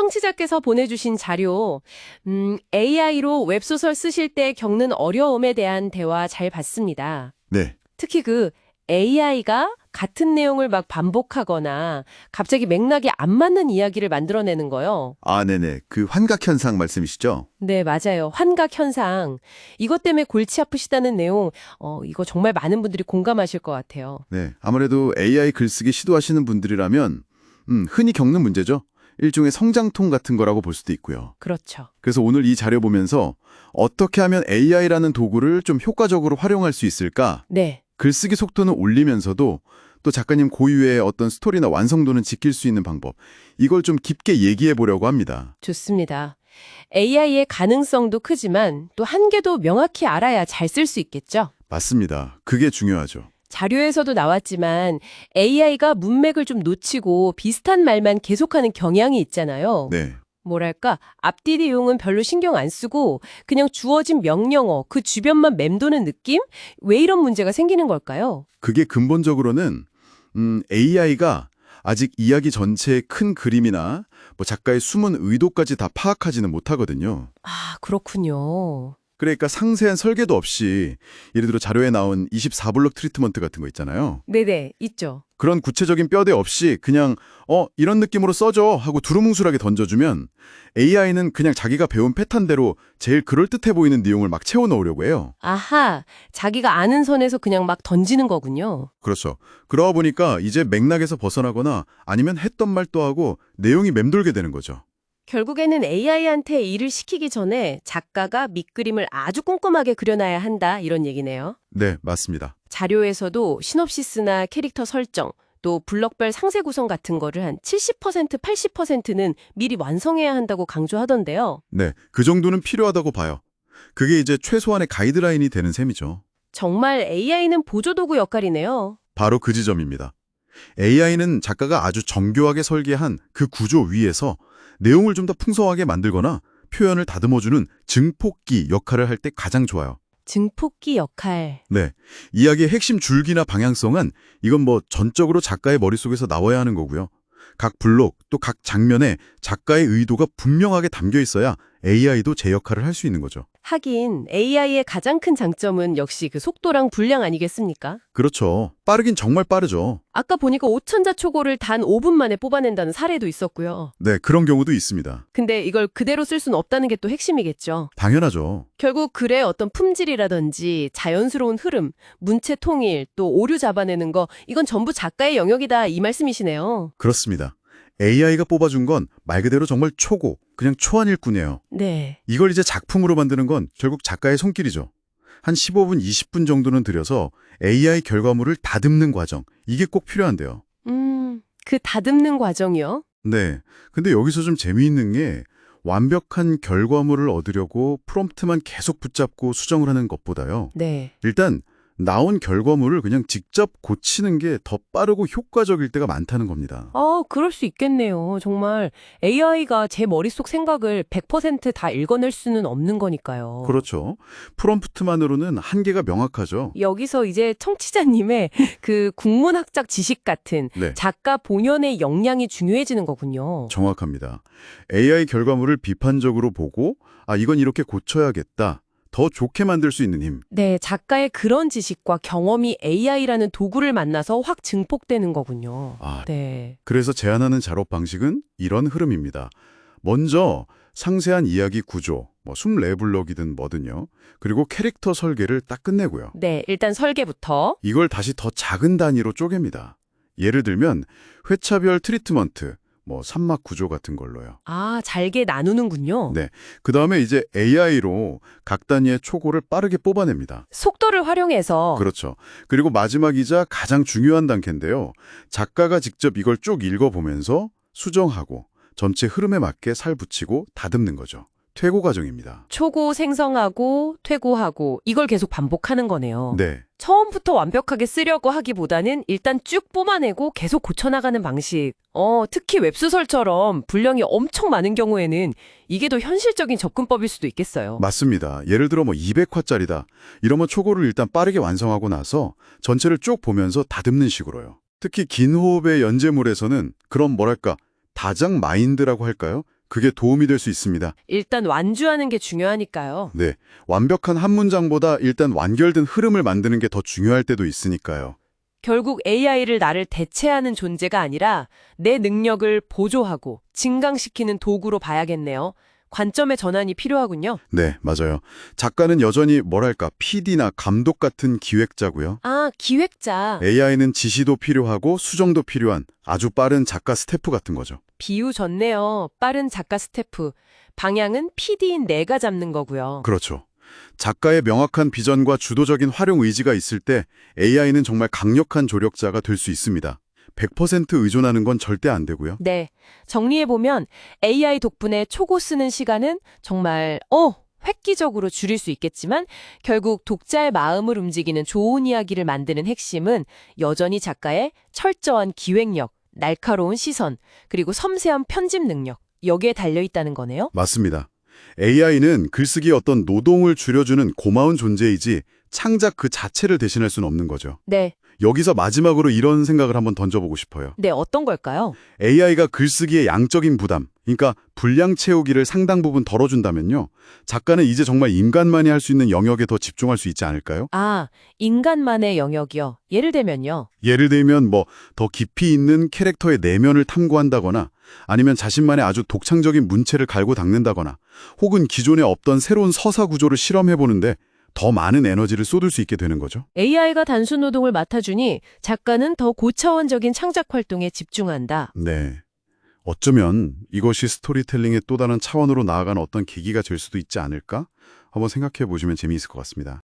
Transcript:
청취자께서 보내주신 자료, 음, AI로 웹소설 쓰실 때 겪는 어려움에 대한 대화 잘 봤습니다. 네, 특히 그 AI가 같은 내용을 막 반복하거나 갑자기 맥락이 안 맞는 이야기를 만들어내는 거요. 아, 네네. 그 환각 현상 말씀이시죠? 네, 맞아요. 환각 현상. 이것 때문에 골치 아프시다는 내용, 어, 이거 정말 많은 분들이 공감하실 것 같아요. 네, 아무래도 AI 글쓰기 시도하시는 분들이라면 음, 흔히 겪는 문제죠. 일종의 성장통 같은 거라고 볼 수도 있고요. 그렇죠. 그래서 오늘 이 자료 보면서 어떻게 하면 AI라는 도구를 좀 효과적으로 활용할 수 있을까? 네. 글쓰기 속도는 올리면서도 또 작가님 고유의 어떤 스토리나 완성도는 지킬 수 있는 방법 이걸 좀 깊게 얘기해 보려고 합니다. 좋습니다. AI의 가능성도 크지만 또 한계도 명확히 알아야 잘 쓸 수 있겠죠. 맞습니다. 그게 중요하죠. 자료에서도 나왔지만 AI가 문맥을 좀 놓치고 비슷한 말만 계속하는 경향이 있잖아요. 네. 뭐랄까 앞뒤 내용은 별로 신경 안 쓰고 그냥 주어진 명령어 그 주변만 맴도는 느낌? 왜 이런 문제가 생기는 걸까요? 그게 근본적으로는 음, AI가 아직 이야기 전체의 큰 그림이나 뭐 작가의 숨은 의도까지 다 파악하지는 못하거든요. 아 그렇군요. 그러니까 상세한 설계도 없이 예를 들어 자료에 나온 24블록 트리트먼트 같은 거 있잖아요. 네네 있죠. 그런 구체적인 뼈대 없이 그냥 어 이런 느낌으로 써줘 하고 두루뭉술하게 던져주면 AI는 그냥 자기가 배운 패턴대로 제일 그럴듯해 보이는 내용을 막 채워 넣으려고 해요. 아하 자기가 아는 선에서 그냥 막 던지는 거군요. 그렇죠. 그러다 보니까 이제 맥락에서 벗어나거나 아니면 했던 말 또 하고 내용이 맴돌게 되는 거죠. 결국에는 AI한테 일을 시키기 전에 작가가 밑그림을 아주 꼼꼼하게 그려놔야 한다 이런 얘기네요. 네, 맞습니다. 자료에서도 시놉시스나 캐릭터 설정, 또 블럭별 상세 구성 같은 거를 한 70%, 80%는 미리 완성해야 한다고 강조하던데요. 네, 그 정도는 필요하다고 봐요. 그게 이제 최소한의 가이드라인이 되는 셈이죠. 정말 AI는 보조도구 역할이네요. 바로 그 지점입니다. AI는 작가가 아주 정교하게 설계한 그 구조 위에서 내용을 좀 더 풍성하게 만들거나 표현을 다듬어주는 증폭기 역할을 할 때 가장 좋아요. 증폭기 역할. 네. 이야기의 핵심 줄기나 방향성은 이건 뭐 전적으로 작가의 머릿속에서 나와야 하는 거고요. 각 블록 또 각 장면에 작가의 의도가 분명하게 담겨 있어야 AI도 제 역할을 할 수 있는 거죠. 하긴 AI의 가장 큰 장점은 역시 그 속도랑 분량 아니겠습니까? 그렇죠. 빠르긴 정말 빠르죠. 아까 보니까 5천자 초고를 단 5분 만에 뽑아낸다는 사례도 있었고요. 네, 그런 경우도 있습니다. 근데 이걸 그대로 쓸 수는 없다는 게 또 핵심이겠죠. 당연하죠. 결국 글의 어떤 품질이라든지 자연스러운 흐름, 문체 통일, 또 오류 잡아내는 거 이건 전부 작가의 영역이다 이 말씀이시네요. 그렇습니다. AI가 뽑아준 건 말 그대로 정말 초고, 그냥 초안 일꾼이에요. 네. 이걸 이제 작품으로 만드는 건 결국 작가의 손길이죠. 한 15분, 20분 정도는 들여서 AI 결과물을 다듬는 과정, 이게 꼭 필요한데요. 음, 그 다듬는 과정이요? 네. 근데 여기서 좀 재미있는 게 완벽한 결과물을 얻으려고 프롬프트만 계속 붙잡고 수정을 하는 것보다요. 네. 일단 나온 결과물을 그냥 직접 고치는 게 더 빠르고 효과적일 때가 많다는 겁니다. 아, 그럴 수 있겠네요. 정말 AI가 제 머릿속 생각을 100%다 읽어낼 수는 없는 거니까요. 그렇죠. 프롬프트만으로는 한계가 명확하죠. 여기서 이제 청취자님의 그 국문학적 지식 같은 네. 작가 본연의 역량이 중요해지는 거군요. 정확합니다. AI 결과물을 비판적으로 보고 아 이건 이렇게 고쳐야겠다. 더 좋게 만들 수 있는 힘. 네, 작가의 그런 지식과 경험이 AI라는 도구를 만나서 확 증폭되는 거군요. 아, 네. 그래서 제안하는 작업 방식은 이런 흐름입니다. 먼저 상세한 이야기 구조, 뭐 24블럭이든 뭐든요. 그리고 캐릭터 설계를 딱 끝내고요. 네, 일단 설계부터. 이걸 다시 더 작은 단위로 쪼갭니다. 예를 들면 회차별 트리트먼트, 뭐 산막 구조 같은 걸로요. 아, 잘게 나누는군요. 네. 그 다음에 이제 AI로 각 단위의 초고를 빠르게 뽑아냅니다. 속도를 활용해서 그렇죠. 그리고 마지막이자 가장 중요한 단계인데요. 작가가 직접 이걸 쭉 읽어보면서 수정하고 전체 흐름에 맞게 살 붙이고 다듬는 거죠. 퇴고 과정입니다. 초고 생성하고 퇴고하고 이걸 계속 반복하는 거네요. 네. 처음부터 완벽하게 쓰려고 하기보다는 일단 쭉 뽑아내고 계속 고쳐나가는 방식. 어, 특히 웹소설처럼 분량이 엄청 많은 경우에는 이게 더 현실적인 접근법일 수도 있겠어요. 맞습니다. 예를 들어 뭐 200화짜리다. 이러면 초고를 일단 빠르게 완성하고 나서 전체를 쭉 보면서 다듬는 식으로요. 특히 긴 호흡의 연재물에서는 그런 뭐랄까 다장 마인드라고 할까요? 그게 도움이 될 수 있습니다. 일단 완주하는 게 중요하니까요. 네, 완벽한 한 문장보다 일단 완결된 흐름을 만드는 게 더 중요할 때도 있으니까요. 결국 AI를 나를 대체하는 존재가 아니라 내 능력을 보조하고 증강시키는 도구로 봐야겠네요. 관점의 전환이 필요하군요. 네, 맞아요. 작가는 여전히 뭐랄까 PD나 감독 같은 기획자고요. 아, 기획자. AI는 지시도 필요하고 수정도 필요한 아주 빠른 작가 스태프 같은 거죠. 비유 좋네요. 빠른 작가 스태프. 방향은 PD인 내가 잡는 거고요. 그렇죠. 작가의 명확한 비전과 주도적인 활용 의지가 있을 때 AI는 정말 강력한 조력자가 될 수 있습니다. 100% 의존하는 건 절대 안 되고요. 네. 정리해보면 AI 덕분에 초고 쓰는 시간은 정말, 어, 획기적으로 줄일 수 있겠지만 결국 독자의 마음을 움직이는 좋은 이야기를 만드는 핵심은 여전히 작가의 철저한 기획력, 날카로운 시선, 그리고 섬세한 편집 능력, 여기에 달려 있다는 거네요. 맞습니다. AI는 글쓰기의 어떤 노동을 줄여주는 고마운 존재이지 창작 그 자체를 대신할 수는 없는 거죠. 네. 여기서 마지막으로 이런 생각을 한번 던져보고 싶어요. 네, 어떤 걸까요? AI가 글쓰기의 양적인 부담, 그러니까 분량 채우기를 상당 부분 덜어준다면요. 작가는 이제 정말 인간만이 할 수 있는 영역에 더 집중할 수 있지 않을까요? 아, 인간만의 영역이요. 예를 들면요. 예를 들면 뭐 더 깊이 있는 캐릭터의 내면을 탐구한다거나 아니면 자신만의 아주 독창적인 문체를 갈고 닦는다거나 혹은 기존에 없던 새로운 서사 구조를 실험해보는데 더 많은 에너지를 쏟을 수 있게 되는 거죠. AI가 단순 노동을 맡아주니 작가는 더 고차원적인 창작 활동에 집중한다. 네. 어쩌면 이것이 스토리텔링의 또 다른 차원으로 나아가는 어떤 계기가 될 수도 있지 않을까? 한번 생각해 보시면 재미있을 것 같습니다.